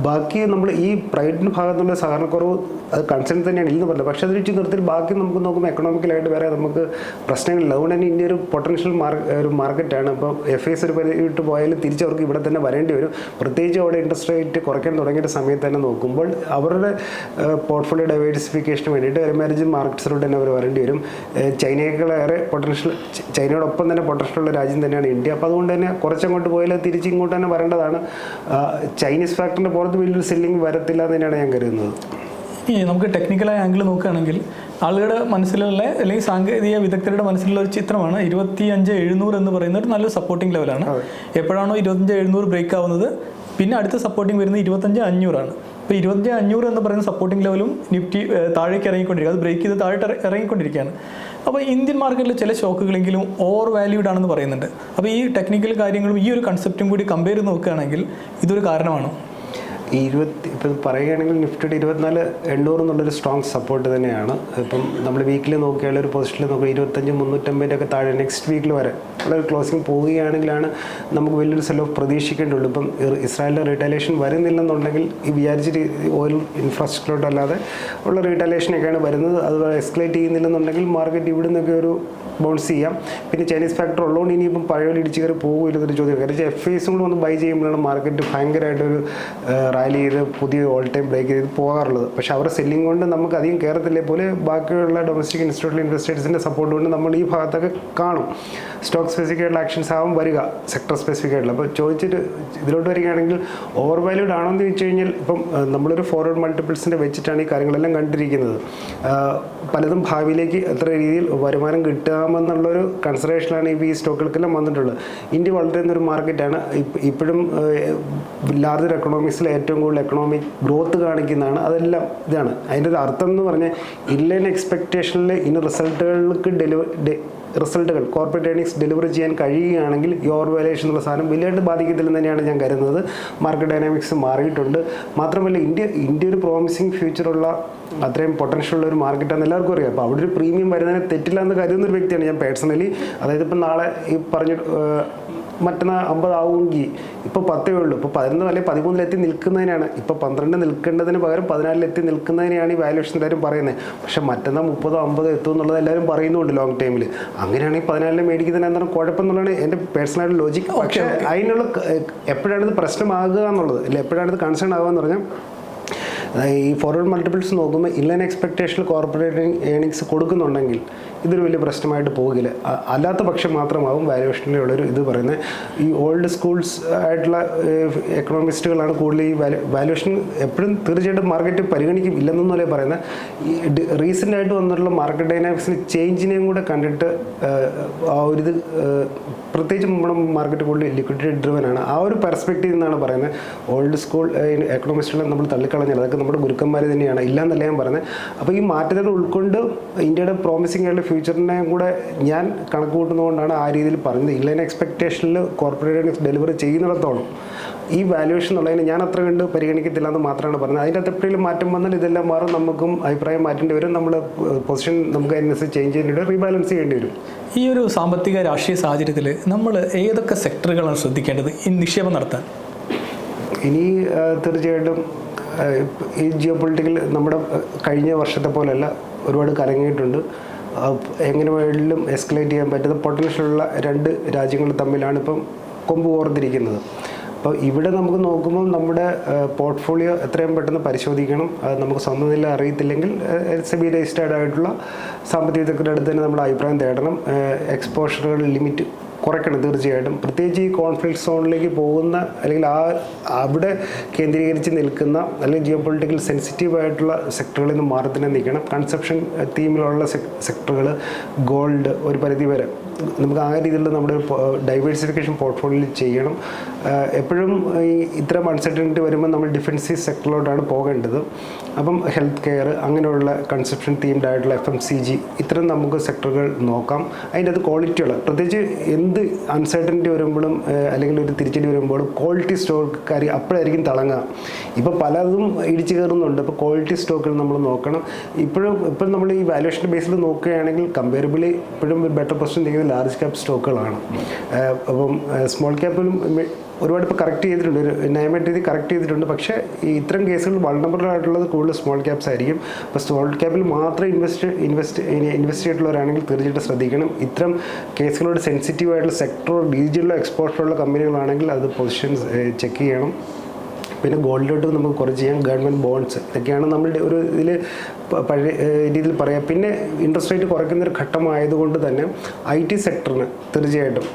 ബാക്കി നമ്മൾ ഈ പ്രൈവറ്റിന്റെ ഭാഗത്ത് നമ്മൾ സഹകരണക്കുറവ് അത് കൺസേൺ തന്നെയാണ്. ഇല്ലെന്ന് പറഞ്ഞത് പക്ഷേ അത് വെച്ച് നിർത്തി ബാക്കി നമുക്ക് നോക്കുമ്പോൾ എക്കണോമിക്കലായിട്ട് വേറെ നമുക്ക് പ്രശ്നങ്ങളില്ല അതുകൊണ്ട് തന്നെ ഇന്ത്യ ഒരു പൊട്ടൻഷ്യൽ ഒരു മാർക്കറ്റാണ് അപ്പോൾ എഫ് എസ് ഒരു പരിധിയിട്ട് പോയാലും തിരിച്ച് അവർക്ക് ഇവിടെ തന്നെ വരേണ്ടി വരും. പ്രത്യേകിച്ച് അവിടെ ഇൻട്രസ്റ്റ് റേറ്റ് കുറയ്ക്കാൻ തുടങ്ങിയ സമയത്ത് തന്നെ നോക്കുമ്പോൾ അവരുടെ പോർട്ട്ഫോളിയോ ഡൈവേഴ്സിഫിക്കേഷന് വേണ്ടിയിട്ട് എമർജിംഗ് മാർക്കറ്റ്സിലൂടെ തന്നെ അവർ വരേണ്ടി വരും. ചൈനയേക്കാളേറെ പൊട്ടൻഷ്യൽ ചൈനയോടൊപ്പം തന്നെ പൊട്ടൻഷ്യൽ ഉള്ള രാജ്യം തന്നെയാണ് ഇന്ത്യ. അപ്പോൾ അതുകൊണ്ട് തന്നെ കുറച്ചങ്ങോട്ട് പോയാൽ തിരിച്ച് ഇങ്ങോട്ട് തന്നെ വരേണ്ടതാണ്. ചൈനീസ് ചൈനീസ് ഫാക്ടറിന്റെ പുറത്ത് വലിയൊരു സെല്ലിംഗ് വരത്തില്ല എന്ന് തന്നെയാണ് ഞാൻ കരുതുന്നത്. ഈ നമുക്ക് ടെക്നിക്കലായ ആംഗിൾ നോക്കുകയാണെങ്കിൽ ആളുകളുടെ മനസ്സിലുള്ള അല്ലെങ്കിൽ സാങ്കേതിക വിദഗ്ധരുടെ മനസ്സിലുള്ള ഒരു ചിത്രമാണ് ഇരുപത്തി അഞ്ച് എഴുന്നൂറ് എന്ന് പറയുന്നത് ഒരു നല്ലൊരു സപ്പോർട്ടിംഗ് ലെവലാണ് എപ്പോഴാണോ ഇരുപത്തഞ്ച് എഴുന്നൂറ് ബ്രേക്ക് ആവുന്നത് പിന്നെ അടുത്ത സപ്പോർട്ടിംഗ് വരുന്നത് ഇരുപത്തഞ്ച് അഞ്ഞൂറാണ്. ഇപ്പോൾ ഇരുപത്തഞ്ച് അഞ്ഞൂറ് എന്ന് പറയുന്ന സപ്പോർട്ടിംഗ് ലെവലും നിഫ്റ്റി താഴേക്ക് ഇറങ്ങിക്കൊണ്ടിരിക്കുക അത് ബ്രേക്ക് ചെയ്ത് താഴോട്ട് ഇറ- ഇറങ്ങിക്കൊണ്ടിരിക്കുകയാണ്. അപ്പോൾ ഇന്ത്യൻ മാർക്കറ്റിൽ ചില ഷോക്കുകളെങ്കിലും ഓവർ വാല്യൂഡ് ആണെന്ന് പറയുന്നുണ്ട്. അപ്പോൾ ഈ ടെക്നിക്കൽ കാര്യങ്ങളും ഈ ഒരു കൺസെപ്റ്റും കൂടി കമ്പയർ ചെയ്ത് നോക്കുകയാണെങ്കിൽ ഇതൊരു കാരണമാണോ. ഇരുപത്തി ഇപ്പം പറയുകയാണെങ്കിൽ നിഫ്റ്റിയുടെ ഇരുപത്തിനാല് എണ്ണൂറ് എന്നുള്ളൊരു സ്ട്രോങ് സപ്പോർട്ട് തന്നെയാണ്. ഇപ്പം നമ്മൾ വീക്കിൽ നോക്കിയാൽ ഒരു പൊസിഷനിൽ നോക്കുക ഇരുപത്തഞ്ച് മുന്നൂറ്റമ്പതിന്റെ ഒക്കെ താഴെ നെക്സ്റ്റ് വീക്കിൽ വരെ ഉള്ള ക്ലോസിങ് പോവുകയാണെങ്കിലാണ് നമുക്ക് വലിയൊരു സെൽ ഓഫ് പ്രതീക്ഷിക്കേണ്ടുള്ളൂ ഇപ്പം ഇസ്രായേലിന്റെ റീറ്റാലേഷൻ വരുന്നില്ലെന്നുണ്ടെങ്കിൽ ഈ വിചാരിച്ച ഓയിൽ ഇൻഫ്രാസ്ട്രക്ചറോട്ട് അല്ലാതെ ഉള്ള റീറ്റാലേഷനൊക്കെയാണ് വരുന്നത്. അത് എസ്കലേറ്റ് ചെയ്യുന്നില്ലെന്നുണ്ടെങ്കിൽ മാർക്കറ്റ് ഇവിടെ നിന്നൊക്കെ ഒരു ബൗൺസ് ചെയ്യാം. പിന്നെ ചൈനീസ് ഫാക്ടർ ഉള്ളതുകൊണ്ട് ഇനിയിപ്പം പഴയ ഇടിച്ചു കയറി പോകുമില്ലെന്നൊരു ചോദ്യം കാരണം എഫ് ഐസും കൂടെ ഒന്ന് ബൈ ചെയ്യുമ്പോഴാണ് മാർക്കറ്റ് ഭയങ്കരമായിട്ടൊരു ട്രയൽ ചെയ്ത് പുതിയ ഓൾ ടൈം ബ്രേക്ക് ചെയ്ത് പോകാറുള്ളത്. പക്ഷേ അവരുടെ സെല്ലിംഗ് കൊണ്ട് നമുക്ക് അധികം കയറത്തില്ലേ പോലെ ബാക്കിയുള്ള ഡൊമസ്റ്റിക് ഇൻസ്റ്റിറ്റ്യൂഷണൽ ഇൻവെസ്റ്റേഴ്സിന്റെ സപ്പോർട്ട് കൊണ്ട് നമ്മൾ ഈ ഭാഗത്തൊക്കെ കാണും. സ്റ്റോക്ക് സ്പെസിഫിക് ആയിട്ടുള്ള ആക്ഷൻസ് ആവും വരിക. സെക്ടർ സ്പെസിഫിക് ആയിട്ടുള്ള. അപ്പോൾ ചോദിച്ചിട്ട് ഇതിലോട്ട് വരികയാണെങ്കിൽ ഓവർ വാല്യൂഡ് ആണോ എന്ന് ചോദിച്ചു കഴിഞ്ഞാൽ ഇപ്പം നമ്മളൊരു ഫോർവേഡ് മൾട്ടിപ്പിൾസിന്റെ വെച്ചിട്ടാണ് ഈ കാര്യങ്ങളെല്ലാം കണ്ടിരിക്കുന്നത്. പലതും ഭാവിയിലേക്ക് എത്ര രീതിയിൽ വരുമാനം കിട്ടാമെന്നുള്ളൊരു കൺസിഡറേഷനാണ് ഇപ്പോൾ ഈ സ്റ്റോക്കുകൾക്കെല്ലാം വന്നിട്ടുള്ളത്. ഇന്ത്യ വളരുന്ന ഒരു മാർക്കറ്റാണ് ഇപ്പോഴും ലാർജർ എക്കണോമിക്സിൽ ഏറ്റവും കൂടുതൽ എക്കണോമിക് ഗ്രോത്ത് കാണിക്കുന്നതാണ് അതെല്ലാം ഇതാണ്. അതിന്റെ ഒരു അർത്ഥം എന്ന് പറഞ്ഞാൽ ഇൻലൈൻ എക്സ്പെക്റ്റേഷനിൽ ഇനി റിസൾട്ടുകൾക്ക് ഡെലിവറി റിസൾട്ടുകൾ കോർപ്പറേറ്റ് ഏർണിങ്സ് ഡെലിവറി ചെയ്യാൻ കഴിയുകയാണെങ്കിൽ യോർ വാലേഷൻ എന്നുള്ള സാധനം വലിയതായിട്ട് ബാധിക്കത്തില്ലെന്ന് തന്നെയാണ് ഞാൻ കരുതുന്നത്. മാർക്കറ്റ് ഡൈനാമിക്സ് മാറിയിട്ടുണ്ട്. മാത്രമല്ല ഇന്ത്യ ഇന്ത്യ ഒരു പ്രോമിസിങ് ഫ്യൂച്ചറുള്ള അത്രയും പൊട്ടൻഷ്യൽ ഉള്ള ഒരു മാർക്കറ്റാണെന്ന് എല്ലാവർക്കും അറിയാം. അപ്പോൾ അവിടെ ഒരു പ്രീമിയം വരുന്നതിന് തെറ്റില്ല എന്ന് കരുതുന്ന ഒരു വ്യക്തിയാണ് ഞാൻ പേഴ്സണലി അതായത് ഇപ്പം നാളെ ഈ പറഞ്ഞ മറ്റന്നാൾ അമ്പതാവുമെങ്കിൽ ഇപ്പോൾ പത്തേ ഉള്ളൂ. ഇപ്പോൾ പതിനൊന്ന് അല്ലെങ്കിൽ പതിമൂന്നിലെത്തി നിൽക്കുന്നതിനാണ്. ഇപ്പോൾ പന്ത്രണ്ട് നിൽക്കേണ്ടതിന് പകരം പതിനാലിലെത്തി നിൽക്കുന്നതിനെയാണ് ഈ വാല്യുവേഷൻ എല്ലാവരും പറയുന്നത് പക്ഷേ മറ്റന്നാൾ മുപ്പതോ അമ്പതോ എത്തും എന്നുള്ളത് എല്ലാവരും പറയുന്നുണ്ട് ലോങ് ടൈമിൽ അങ്ങനെയാണെങ്കിൽ പതിനാലിന് മേടിക്കുന്നതിന് എന്താണ് കുഴപ്പം എന്നുള്ളതാണ് എന്റെ പേഴ്സണൽ ലോജിക് പക്ഷേ അതിനുള്ള എപ്പോഴാണിത് പ്രശ്നമാകുക എന്നുള്ളത്? അല്ലെ എപ്പോഴാണിത് കൺസേൺ ആകുക എന്ന് പറഞ്ഞാൽ ഈ ഫോർവേഡ് മൾട്ടിപ്പിൾസ് നോക്കുമ്പോൾ ഇൻലൈൻ എക്സ്പെക്ടേഷനിൽ കോർപ്പറേറ്റ് ഏണിങ്സ് കൊടുക്കുന്നുണ്ടെങ്കിൽ ഇതൊരു വലിയ പ്രശ്നമായിട്ട് പോകില്ല. അല്ലാത്ത പക്ഷം മാത്രമാവും വാല്യുവേഷനിലുള്ളൊരു ഇത് പറയുന്നത്. ഈ ഓൾഡ് സ്കൂൾസ് ആയിട്ടുള്ള എക്കണോമിസ്റ്റുകളാണ് കൂടുതൽ ഈ വാല്യുവേഷൻ എപ്പോഴും തീർച്ചയായിട്ടും മാർക്കറ്റ് പരിഗണിക്കും ഇല്ലെന്നൊന്നുമല്ലേ പറയുന്നത്. റീസെന്റ് ആയിട്ട് വന്നിട്ടുള്ള മാർക്കറ്റ് ഡൈനാമിക്സിൽ ചേഞ്ചിനെയും കൂടെ കണ്ടിട്ട് ആ ഒരു ഇത് പ്രത്യേകിച്ച് നമ്മുടെ മാർക്കറ്റ് കൂടുതൽ ലിക്വിഡിറ്റി ഡ്രിവൻ ആണ്. ആ ഒരു പെർസ്പെക്റ്റീവ് എന്നാണ് പറയുന്നത്. ഓൾഡ് സ്കൂൾ എക്കണോമിസ്റ്റുകളെ നമ്മൾ തള്ളിക്കളഞ്ഞത്. അതൊക്കെ നമ്മുടെ ഗുരുക്കന്മാർ തന്നെയാണ്. ഇല്ലാന്നല്ല ഞാൻ പറയുന്നത്. അപ്പോൾ ഈ മാറ്റങ്ങൾ ഉൾക്കൊണ്ട് ഇന്ത്യയുടെ പ്രോമിസിംഗ് ആയിട്ടുള്ള ഫ്യൂച്ചറിനെ കൂടെ ഞാൻ കണക്ക് കൂട്ടുന്നതുകൊണ്ടാണ് ആ രീതിയിൽ പറഞ്ഞത്. ഇൻലൈൻ എക്സ്പെക്റ്റേഷനിൽ കോർപ്പറേറ്റ് ഡെലിവറി ചെയ്യുന്നിടത്തോളം ഈ വാല്യുവേഷൻ എന്നുള്ളതിന് ഞാൻ അത്ര കണ്ട് പരിഗണിക്കത്തില്ല എന്ന് മാത്രമാണ് പറഞ്ഞത്. അതിന്റെ അകത്ത് മാറ്റം വന്നാൽ ഇതെല്ലാം മാറും നമുക്കും അഭിപ്രായം മാറ്റേണ്ടി വരും. നമ്മൾ പൊസിഷൻ നമുക്ക് അതിനനുസരിച്ച് ചേഞ്ച് ചെയ്യേണ്ടി വരും റീബാലൻസ് ചെയ്യേണ്ടി വരും. ഈ ഒരു സാമ്പത്തിക രാഷ്ട്രീയ സാഹചര്യത്തിൽ നമ്മൾ ഏതൊക്കെ സെക്ടറുകളാണ് ശ്രദ്ധിക്കേണ്ടത്? ഈ നിക്ഷേപം നടത്താൻ. ഇനി തീർച്ചയായിട്ടും ഈ ജിയോ പൊളിറ്റിക്കൽ നമ്മുടെ കഴിഞ്ഞ വർഷത്തെ പോലെയല്ല ഒരുപാട് കലങ്ങിയിട്ടുണ്ട്. എങ്ങനെ വേണമെങ്കിലും എസ്കലേറ്റ് ചെയ്യാൻ പറ്റുന്ന പൊട്ടൻഷ്യലുള്ള രണ്ട് രാജ്യങ്ങൾ തമ്മിലാണ് ഇപ്പം കൊമ്പ് കോർത്തിരിക്കുന്നത്. അപ്പോൾ ഇവിടെ നമുക്ക് നോക്കുമ്പോൾ നമ്മുടെ പോർട്ട്ഫോളിയോ എത്രയും പെട്ടെന്ന് പരിശോധിക്കണം. അത് നമുക്ക് സ്വന്തം നില അറിയത്തില്ലെങ്കിൽ സെബി രജിസ്റ്റേർഡ് ആയിട്ടുള്ള സാമ്പത്തിക വിദഗ്ധരുടെ അടുത്ത് തന്നെ നമ്മുടെ അഭിപ്രായം തേടണം. എക്സ്പോഷറുകൾ ലിമിറ്റ് കുറയ്ക്കണം തീർച്ചയായിട്ടും. പ്രത്യേകിച്ച് ഈ കോൺഫ്ലിക്ട് സോണിലേക്ക് പോകുന്ന അല്ലെങ്കിൽ ആ അവിടെ കേന്ദ്രീകരിച്ച് നിൽക്കുന്ന അല്ലെങ്കിൽ ജിയോ പൊളിറ്റിക്കൽ സെൻസിറ്റീവ് ആയിട്ടുള്ള സെക്ടറുകളിൽ നിന്ന് മാറി തന്നെ നിൽക്കണം. കൺസെപ്ഷൻ തീമിലുള്ള സെക്ടറുകൾ ഗോൾഡ് ഒരു പരിധി വരെ. നമുക്ക് ആ രീതിയിലുള്ള നമ്മുടെ ഡൈവേഴ്സിഫിക്കേഷൻ പോർട്ട്ഫോളിയോയിൽ ചെയ്യണം. എപ്പോഴും ഈ ഇത്തരം അൺസർട്ടനിറ്റി വരുമ്പോൾ നമ്മൾ ഡിഫൻസീവ് സെക്ടറിലോട്ടാണ് പോകേണ്ടത്. അപ്പം ഹെൽത്ത് കെയർ അങ്ങനെയുള്ള കൺസെപ്ഷൻ തീംഡ് ആയിട്ടുള്ള എഫ് എം സി ജി ഇത്തരം നമുക്ക് സെക്ടറുകൾ നോക്കാം. അതിന്റെ അത് ക്വാളിറ്റിയുള്ള പ്രത്യേകിച്ച് എന്ത് അൺസർട്ടനിറ്റി വരുമ്പോഴും അല്ലെങ്കിൽ ഒരു തിരിച്ചടി വരുമ്പോഴും ക്വാളിറ്റി സ്റ്റോക്കാർ അപ്പോഴായിരിക്കും തിളങ്ങുക. ഇപ്പോൾ പലതും ഇടിച്ചു കയറുന്നുണ്ട്. ഇപ്പോൾ ക്വാളിറ്റി സ്റ്റോക്കിൽ നമ്മൾ നോക്കണം. ഇപ്പോഴും ഇപ്പം നമ്മൾ ഈ വാലുവേഷൻ ബേസിൽ നോക്കുകയാണെങ്കിൽ കമ്പയറബിളി ഇപ്പോഴും ബെറ്റർ പൊസിഷൻ നിൽക്കുന്നത് ലാർജ് ക്യാപ് സ്റ്റോക്കുകളാണ് അപ്പം സ്മോൾ ക്യാപ്പിലും ഒരുപാട് ഇപ്പോൾ കറക്റ്റ് ചെയ്തിട്ടുണ്ട്. ഒരു നയമായിട്ട് രീതി കറക്റ്റ് ചെയ്തിട്ടുണ്ട്. പക്ഷേ ഈ ഇത്തരം കേസുകൾ വൾണബിൾ ആയിട്ടുള്ളത് കൂടുതൽ സ്മോൾ ക്യാപ്സ് ആയിരിക്കും. അപ്പോൾ സ്മോൾ ക്യാപ്പിൽ മാത്രം ഇൻവെസ്റ്റ് ഇൻവെസ്റ്റ് ഇൻവെസ്റ്റ് ചെയ്തിട്ടുള്ളവരാണെങ്കിൽ തീർച്ചയായിട്ടും ശ്രദ്ധിക്കണം. ഇത്തരം കേസുകളോട് സെൻസിറ്റീവ് ആയിട്ടുള്ള സെക്ടറോ റീജിയനിലോ എക്സ്പോർട്ടറുള്ള കമ്പനികളാണെങ്കിൽ അത് പൊസിഷൻസ് ചെക്ക് ചെയ്യണം. പിന്നെ ഗോൾഡ് ഗോൾഡിലോട്ട് നമുക്ക് കുറച്ച് ചെയ്യാം. ഗവൺമെന്റ് ബോൺസ് ഇതൊക്കെയാണ് നമ്മളുടെ ഒരു ഇതിൽ പഴയ രീതിയിൽ പറയാം. പിന്നെ ഇൻട്രസ്റ്റ് റേറ്റ് കുറയ്ക്കുന്നൊരു ഘട്ടമായതുകൊണ്ട് തന്നെ ഐ ടി സെക്ടറിന് തീർച്ചയായിട്ടും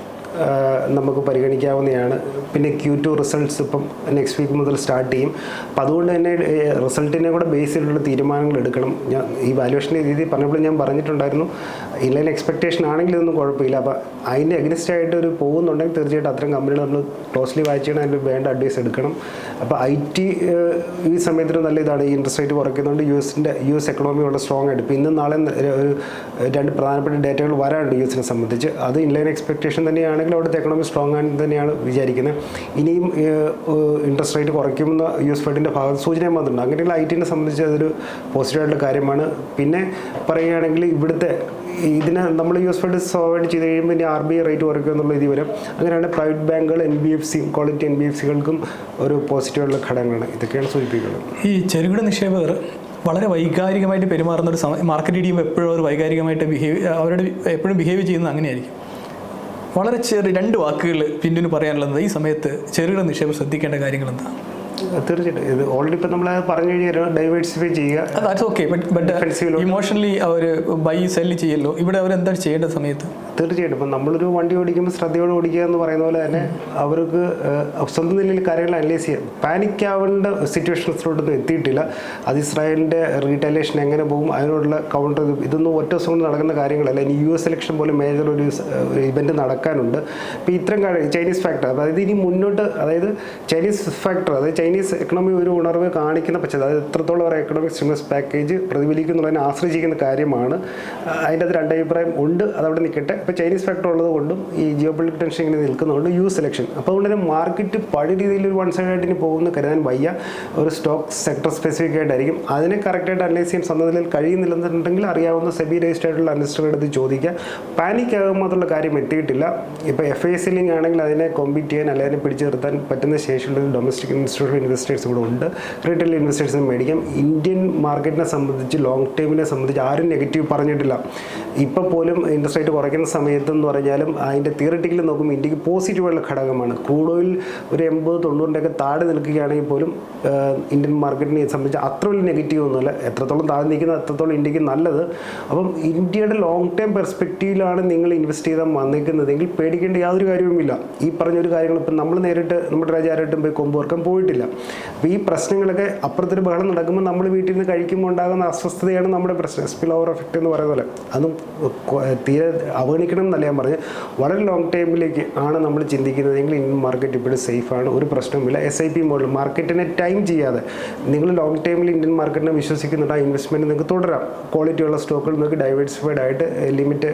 നമുക്ക് പരിഗണിക്കാവുന്നതാണ്. പിന്നെ ക്യൂ ടു റിസൾട്ട്സ് ഇപ്പം നെക്സ്റ്റ് വീക്ക് മുതൽ സ്റ്റാർട്ട് ചെയ്യും. അപ്പം അതുകൊണ്ട് തന്നെ റിസൾട്ടിനെ കൂടെ ബേസ് ചെയ്തിട്ടുള്ള തീരുമാനങ്ങൾ എടുക്കണം. ഞാൻ ഈ വാലുവേഷൻ രീതി പറഞ്ഞപ്പോൾ ഞാൻ പറഞ്ഞിട്ടുണ്ടായിരുന്നു. ഇല്ലെങ്കിൽ എക്സ്പെക്റ്റേഷൻ ആണെങ്കിൽ ഇതൊന്നും കുഴപ്പമില്ല. അപ്പോൾ അതിന്റെ അഗ്നിസ്റ്റ് ആയിട്ട് ഒരു പോകുന്നുണ്ടെങ്കിൽ തീർച്ചയായിട്ടും അത്തരം കമ്പനികൾ നമ്മൾ ക്ലോസ്ലി വാച്ച് ചെയ്യണം. അതിന് വേണ്ട അഡ്വൈസ് എടുക്കണം. അപ്പോൾ ഐ ടി ഈ സമയത്തിന് നല്ല ഇതാണ്. ഈ ഇൻട്രസ്റ്റ് റേറ്റ് കുറയ്ക്കുന്നതുകൊണ്ട് യു എസിന്റെ യു എസ് എക്കണോമി വളരെ സ്ട്രോങ് ആയിട്ട്. ഇപ്പോൾ ഇന്നും നാളെ രണ്ട് പ്രധാനപ്പെട്ട ഡേറ്റകൾ വരാനുണ്ട് യു എസിനെ സംബന്ധിച്ച്. അത് ഇൻലൈൻ എക്സ്പെക്ടേഷൻ തന്നെയാണെങ്കിൽ അവിടുത്തെ എക്കണോമി സ്ട്രോങ് ആണെന്ന് തന്നെയാണ് വിചാരിക്കുന്നത്. ഇനിയും ഇൻട്രസ്റ്റ് റേറ്റ് കുറയ്ക്കുമെന്ന യു എസ് ഫെഡിന്റെ ഭാഗത്ത് സൂചനയും വന്നിട്ടുണ്ട്. അങ്ങനെയുള്ള ഐ ടിനെ സംബന്ധിച്ച് അതൊരു പോസിറ്റീവായിട്ടുള്ള കാര്യമാണ്. പിന്നെ പറയുകയാണെങ്കിൽ ഇവിടുത്തെ ഇതിനെ നമ്മൾ യു എസ് ഫെഡ് സോവേഡ് ചെയ്ത് കഴിയുമ്പോൾ ഇനി ആർ ബി ഐ റേറ്റ് കുറയ്ക്കുക എന്നുള്ള രീതി വരും. അങ്ങനെയാണ് പ്രൈവറ്റ് ബാങ്കുകൾ N B F C quality N B F സികൾക്കും ഒരു പോസിറ്റീവുള്ള ഘടകങ്ങളാണ്. ഇതൊക്കെയാണ് സൂചിപ്പിക്കുന്നത്. ഈ ചെറുകിട നിക്ഷേപകർ വളരെ വൈകാരികമായിട്ട് പെരുമാറുന്ന ഒരു സമയം മാർക്കറ്റ് ഇടിയുമ്പോൾ എപ്പോഴും അവർ വൈകാരികമായിട്ട് ബിഹേവ് അവരുടെ എപ്പോഴും ബിഹേവ് ചെയ്യുന്നത് അങ്ങനെയായിരിക്കും. വളരെ ചെറിയ രണ്ട് വാക്കുകൾ പിന്നിന് പറയാനുള്ളത് ഈ സമയത്ത് ചെറുകിട നിക്ഷേപം ശ്രദ്ധിക്കേണ്ട കാര്യങ്ങൾ എന്താ തീർച്ചയായിട്ടും. ഇത് ഓൾറെഡി ഇപ്പം നമ്മൾ പറഞ്ഞു കഴിഞ്ഞാൽ ഡൈവേഴ്സിഫൈ ചെയ്യുക. ഇമോഷണലി അവർ ബൈ സെല്ല് ചെയ്യല്ലോ. ഇവിടെ അവർ എന്താ ചെയ്യേണ്ട സമയത്ത്? തീർച്ചയായിട്ടും. ഇപ്പം നമ്മളൊരു വണ്ടി ഓടിക്കുമ്പോൾ ശ്രദ്ധയോടെ ഓടിക്കുക എന്ന് പറയുന്ന പോലെ തന്നെ അവർക്ക് സ്വന്തം നിലയിൽ കാര്യങ്ങൾ അനലൈസ് ചെയ്യാം. പാനിക് ആവേണ്ട സിറ്റുവേഷൻസിലോട്ടൊന്നും എത്തിയിട്ടില്ല. അത് ഇസ്രായേലിന്റെ റീറ്റൈലേഷൻ എങ്ങനെ പോകും അതിനോടുള്ള കൗണ്ടർ ഇതൊന്നും ഒറ്റ ദിവസം കൊണ്ട് നടക്കുന്ന കാര്യങ്ങളല്ല. ഇനി യു എസ് ഇലക്ഷൻ പോലെ മേജർ ഒരു ഇവന്റ് നടക്കാനുണ്ട്. അപ്പോൾ ഇത്തരം കാര്യം ചൈനീസ് ഫാക്ടർ അതായത് ഇനി മുന്നോട്ട് അതായത് ചൈനീസ് ഫാക്ടർ അതായത് ചൈനീസ് എക്കണോമി ഒരു ഉണർവ് കാണിക്കുന്ന പക്ഷേ അതായത് എത്രത്തോളം ഒരു എക്കണോമിക് സ്റ്റിമുലസ് പാക്കേജ് പ്രതിഫലിക്കുന്നുള്ളതിനെ ആശ്രയിച്ചിരിക്കുന്ന കാര്യമാണ്. അതിന്റെ അത് രണ്ടഭിപ്രായം ഉണ്ട്. അതവിടെ നിൽക്കട്ടെ. ഇപ്പോൾ ചൈനീസ് ഫാക്ടർ ഉള്ളത് കൊണ്ടും ഈ ജിയോ പൊളിറ്റിക് ടെൻഷൻ ഇങ്ങനെ നിൽക്കുന്നതുകൊണ്ട് യു സെലക്ഷൻ അപ്പോൾ അതുകൊണ്ട് തന്നെ മാർക്കറ്റ് പഴയ രീതിയിൽ ഒരു വൺ സൈഡ് ആയിട്ട് ഇനി പോകുന്നു കരുതാൻ വയ്യ. ഒരു സ്റ്റോക്ക് സെക്ടർ സ്പെസിഫിക് ആയിട്ടായിരിക്കും. അതിനെ കറക്റ്റായിട്ട് അനലൈസ് ചെയ്യാൻ സന്നദ്ധയിൽ കഴിയുന്നില്ലെന്നുണ്ടെങ്കിൽ അറിയാവുന്ന സെബി രജിസ്റ്റർ ആയിട്ടുള്ള അനലിസ്റ്റുകളുടെ അടുത്ത് ചോദിക്കുക. പാനിക് ആകുമ്പോൾ കാര്യം എത്തിയിട്ടില്ല. ഇപ്പോൾ എഫ് ഐ സിലിംഗ് ആണെങ്കിൽ അതിനെ കോമ്പീറ്റ് ചെയ്യാൻ അല്ലെങ്കിൽ പിടിച്ചു നിർത്താൻ പറ്റുന്ന ശേഷിയുള്ള ഡൊമസ്റ്റിക് ഇൻസ്റ്റിറ്റ്യൂഷൻ ഇൻവെസ്റ്റേഴ്സ് കൂടെ ഉണ്ട്. റീറ്റെയിൽ ഇൻവെസ്റ്റേഴ്സിന് മേടിക്കാം. ഇന്ത്യൻ മാർക്കറ്റിനെ സംബന്ധിച്ച് ലോങ് ടൈമിനെ സംബന്ധിച്ച് ആരും നെഗറ്റീവ് പറഞ്ഞിട്ടില്ല. ഇപ്പോൾ പോലും ഇൻട്രസ്റ്റ് റേറ്റ് കുറയ്ക്കുന്ന സമയത്തെന്ന് പറഞ്ഞാലും അതിന്റെ തിയറിറ്റിക്കൽ നോക്കുമ്പോൾ ഇന്ത്യയ്ക്ക് പോസിറ്റീവുള്ള ഘടകമാണ്. ക്രൂഡ് ഒരു എൺപത് തൊണ്ണൂറിന്റെ ഒക്കെ താഴെ നിൽക്കുകയാണെങ്കിൽ പോലും ഇന്ത്യൻ മാർക്കറ്റിനെ സംബന്ധിച്ച് അത്ര വലിയ നെഗറ്റീവ് ഒന്നുമില്ല. എത്രത്തോളം താഴെ നിൽക്കുന്നത് അത്രത്തോളം ഇന്ത്യയ്ക്ക് നല്ലത്. അപ്പം ഇന്ത്യയുടെ ലോങ് ടേം പെർസ്പെക്റ്റീവിലാണ് നിങ്ങൾ ഇൻവെസ്റ്റ് ചെയ്താൽ വന്നിരിക്കുന്നതെങ്കിൽ പേടിക്കേണ്ട യാതൊരു കാര്യവുമില്ല. ഈ പറഞ്ഞൊരു കാര്യങ്ങൾ ഇപ്പം നമ്മൾ നേരിട്ട് നമ്മുടെ രാജ്യമായിട്ടും പോയി കൊമ്പുവർക്കം പോയിട്ടില്ല. അപ്പോൾ ഈ പ്രശ്നങ്ങളൊക്കെ അപ്പുറത്തൊരു ബഹളം നടക്കുമ്പോൾ നമ്മൾ വീട്ടിൽ നിന്ന് കഴിക്കുമ്പോൾ ഉണ്ടാകുന്ന അസ്വസ്ഥതയാണ് നമ്മുടെ പ്രശ്നം. സ്പിൽ ഓവർ എഫക്റ്റ് എന്ന് പറയുന്ന പോലെ. അതും തീരെ അവഗണിക്കണം എന്നല്ല ഞാൻ പറഞ്ഞു വളരെ ലോങ് ടൈമിലേക്ക് ആണ് നമ്മൾ ചിന്തിക്കുന്നതെങ്കിൽ ഇന്ത്യൻ മാർക്കറ്റ് ഇപ്പോഴും സേഫാണ് ഒരു പ്രശ്നവുമില്ല. എസ് ഐ പി മോഡൽ മാർക്കറ്റിനെ ടൈം ചെയ്യാതെ. നിങ്ങൾ ലോങ് ടൈമിൽ ഇന്ത്യൻ മാർക്കറ്റിനെ വിശ്വസിക്കുന്നുണ്ട്. ആ ഇൻവെസ്റ്റ്മെന്റ് നിങ്ങൾക്ക് തുടരാം. ക്വാളിറ്റിയുള്ള സ്റ്റോക്കുകൾ നിങ്ങൾക്ക് ഡൈവേഴ്സിഫൈഡ് ആയിട്ട് ലിമിറ്റ്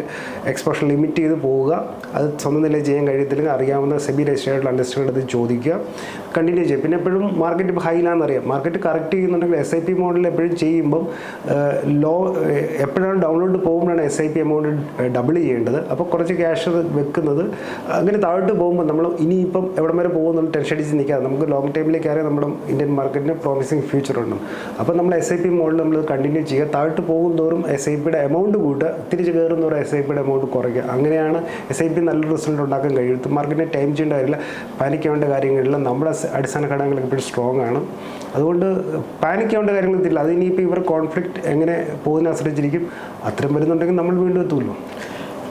എക്സ്പോഷർ ലിമിറ്റ് ചെയ്ത് പോവുക. അത് സ്വന്തം നിലയിൽ ചെയ്യാൻ കഴിയത്തില്ലെങ്കിൽ അറിയാവുന്ന സെബി രജിസ്റ്റേഡ് അണ്ടർസ്റ്റാൻഡ് അത് ചോദിക്കുക. കണ്ടിന്യൂ ചെയ്യുക. പിന്നെ എപ്പോഴും മാർക്കറ്റ് ഇപ്പോൾ ഹൈലാണെന്നറിയാം മാർക്കറ്റ് കറക്റ്റ് ചെയ്യുന്നുണ്ടെങ്കിൽ എസ് ഐ പി മോഡൽ എപ്പോഴും ചെയ്യുമ്പം ലോ എപ്പോഴാണ് ഡൗൺലോഡ് പോകുമ്പോഴാണ് S I P amount double ചെയ്യേണ്ടത്. അപ്പോൾ കുറച്ച് ക്യാഷ് വെക്കുന്നത് അങ്ങനെ താഴോട്ട് പോകുമ്പോൾ നമ്മൾ ഇനിയിപ്പം എവിടം വരെ പോകുന്നുള്ള ടെൻഷൻ അടിച്ച് നിൽക്കാതെ നമുക്ക് ലോങ് ടൈമിലേക്ക് അറിയാം നമ്മുടെ ഇന്ത്യൻ മാർക്കറ്റിന് പ്രോമിസിങ് ഫ്യൂച്ചർ ഉണ്ട്. അപ്പോൾ നമ്മൾ എസ് ഐ പി മോഡൽ നമ്മൾ കണ്ടിന്യൂ ചെയ്യുക. താഴോട്ട് പോകും തോറും എസ് ഐ പിയുടെ എമൗണ്ട് കൂട്ടുക. തിരിച്ച് കയറുന്നവരും എസ് ഐ പിയുടെ എമൗണ്ട് കുറയ്ക്കുക. അങ്ങനെയാണ് എസ് ഐ പി നല്ല റിസൾട്ട് ഉണ്ടാക്കാൻ കഴിയുന്നത്. മാർക്കറ്റിനെ ടൈം ചെയ്യേണ്ട കാര്യമില്ല. പാനിക് ആവേണ്ട കാര്യങ്ങളില്ല. നമ്മുടെ അടിസ്ഥാന ഘടകങ്ങളൊക്കെ ഇപ്പോഴും സ്ട്രോങ് ആണ്. അതുകൊണ്ട് പാനിക് ആവേണ്ട കാര്യങ്ങളൊന്നുമില്ല അത് ഇനിയിപ്പോൾ ഇവർ കോൺഫ്ലിക്റ്റ് എങ്ങനെ പോകുന്ന ആശ്രയിച്ചിരിക്കും അത്രയും വരുന്നുണ്ടെങ്കിൽ നമ്മൾ വീണ്ടും എത്തുമല്ലോ.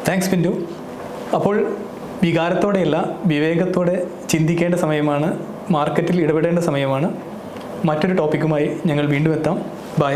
താങ്ക്സ് ബിന്ദു അപ്പോൾ വികാരത്തോടെയല്ല വിവേകത്തോടെ ചിന്തിക്കേണ്ട സമയമാണ് മാർക്കറ്റിൽ ഇടപെടേണ്ട സമയമാണ്. മറ്റൊരു ടോപ്പിക്കുമായി ഞങ്ങൾ വീണ്ടും എത്താം. ബൈ